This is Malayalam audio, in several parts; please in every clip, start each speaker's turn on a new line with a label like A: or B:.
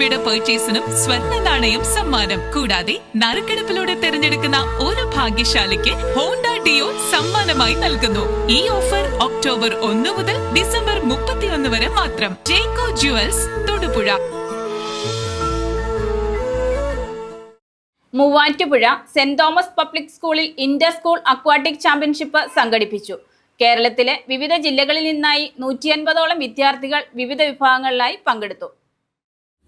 A: രൂപയുടെ പർച്ചേസിനും സ്വർണ നാണയം സമ്മാനം. കൂടാതെ നറുക്കെടുപ്പിലൂടെ തിരഞ്ഞെടുക്കുന്ന ഒരു ഭാഗ്യശാലിക്ക് ഹോണ്ട ഡിയോ സമ്മാനമായി നൽകുന്നു. ഈ ഓഫർ ഒക്ടോബർ ഒന്ന് മുതൽ ഡിസംബർ മുപ്പത്തിയൊന്ന് വരെ മാത്രം. Jacko jewels Thodupuzha.
B: Muvattupuzha saint Thomas public സ്കൂളിൽ ഇന്റർ സ്കൂൾ അക്വാട്ടിക് ചാമ്പ്യൻഷിപ്പ് സംഘടിപ്പിച്ചു. കേരളത്തിലെ വിവിധ ജില്ലകളിൽ നിന്നായി നൂറ്റി അൻപതോളം വിദ്യാർത്ഥികൾ വിവിധ വിഭാഗങ്ങളിലായി പങ്കെടുത്തു.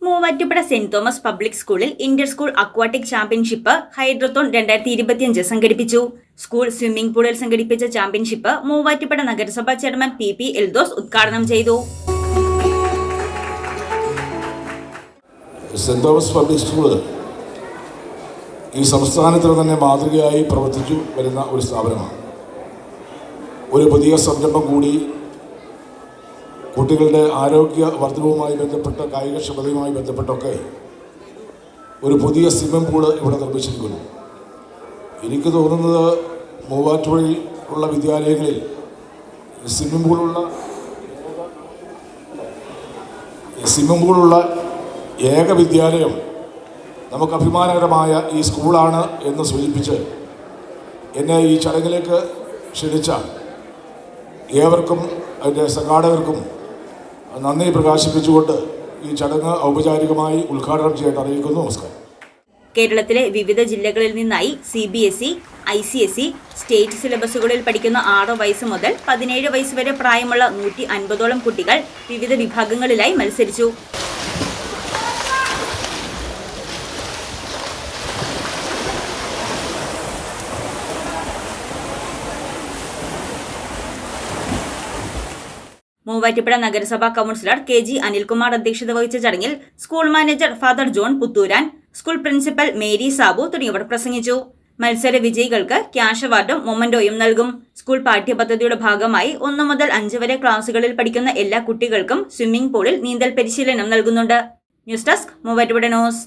C: മൂവാറ്റുപുഴ സെന്റ് തോമസ് പബ്ലിക് സ്കൂളിൽ inter school aquatic championship hydrathon രണ്ടായിരത്തി ഇരുപത്തിയഞ്ച് സംഘടിപ്പിച്ചു. സ്കൂൾ സ്വിമ്മിംഗ് പൂളിൽ സംഘടിപ്പിച്ച ചാമ്പ്യൻഷിപ്പ് മൂവാറ്റുപുഴ നഗരസഭാ ചെയർമാൻ പി പി എൽദോസ് ഉദ്ഘാടനം ചെയ്തു.
D: സെന്റ് തോമസ് പബ്ലിക് സ്കൂൾ ഈ സംസ്ഥാനത്തിന് തന്നെ മാതൃകയായി പ്രവർത്തിച്ചു വരുന്ന ഒരു സ്ഥാപനമാണ്. ഒരു പുതിയ സംരംഭം കൂടി കുട്ടികളുടെ ആരോഗ്യ വർധനവുമായി ബന്ധപ്പെട്ട കായികക്ഷമതയുമായി ബന്ധപ്പെട്ടൊക്കെ ഒരു പുതിയ സ്വിമ്മിംഗ് പൂൾ ഇവിടെ നിർമ്മിച്ചിരിക്കുന്നു. എനിക്ക് തോന്നുന്നത് മൂവാറ്റുപുഴയിൽ ഉള്ള വിദ്യാലയങ്ങളിൽ സ്വിമ്മിംഗ് പൂളുള്ള സ്വിമ്മിംഗ് പൂളുള്ള ഏക വിദ്യാലയം നമുക്ക് അഭിമാനകരമായ ഈ സ്കൂളാണ് എന്ന് സൂചിപ്പിച്ച് എന്നെ ഈ ചടങ്ങിലേക്ക് ക്ഷണിച്ച ഏവർക്കും അതിന്റെ സംഘാടകർക്കും നന്ദി പ്രകാശിപ്പിച്ചുകൊണ്ട് ഈ ചടങ്ങ് ഔപചാരികമായി ഉദ്ഘാടനം ചെയ്യാൻ അറിയിക്കുന്നു. നമസ്കാരം.
C: കേരളത്തിലെ വിവിധ ജില്ലകളിൽ നിന്നായി C B S E I C S E state സിലബസുകളിൽ പഠിക്കുന്ന ആറ് വയസ്സ് മുതൽ പതിനേഴ് വയസ്സ് വരെ പ്രായമുള്ള നൂറ്റി അൻപതോളം കുട്ടികൾ വിവിധ വിഭാഗങ്ങളിലായി മത്സരിച്ചു. മൂവാറ്റുപുഴ നഗരസഭാ കൌൺസിലർ കെ ജി അനിൽകുമാർ അധ്യക്ഷത വഹിച്ച ചടങ്ങിൽ school manager father John Puthuran school principal Mary Sabu തുടങ്ങിയവർ പ്രസംഗിച്ചു. മത്സര വിജയികൾക്ക് ക്യാഷ് അവാർഡും മൊമന്റോയും നൽകും. സ്കൂൾ പാഠ്യപദ്ധതിയുടെ ഭാഗമായി ഒന്നു മുതൽ അഞ്ച് വരെ ക്ലാസുകളിൽ പഠിക്കുന്ന എല്ലാ കുട്ടികൾക്കും സ്വിമ്മിംഗ് പൂളിൽ നീന്തൽ പരിശീലനം നൽകുന്നുണ്ട്. News desk Muvattupuzha news.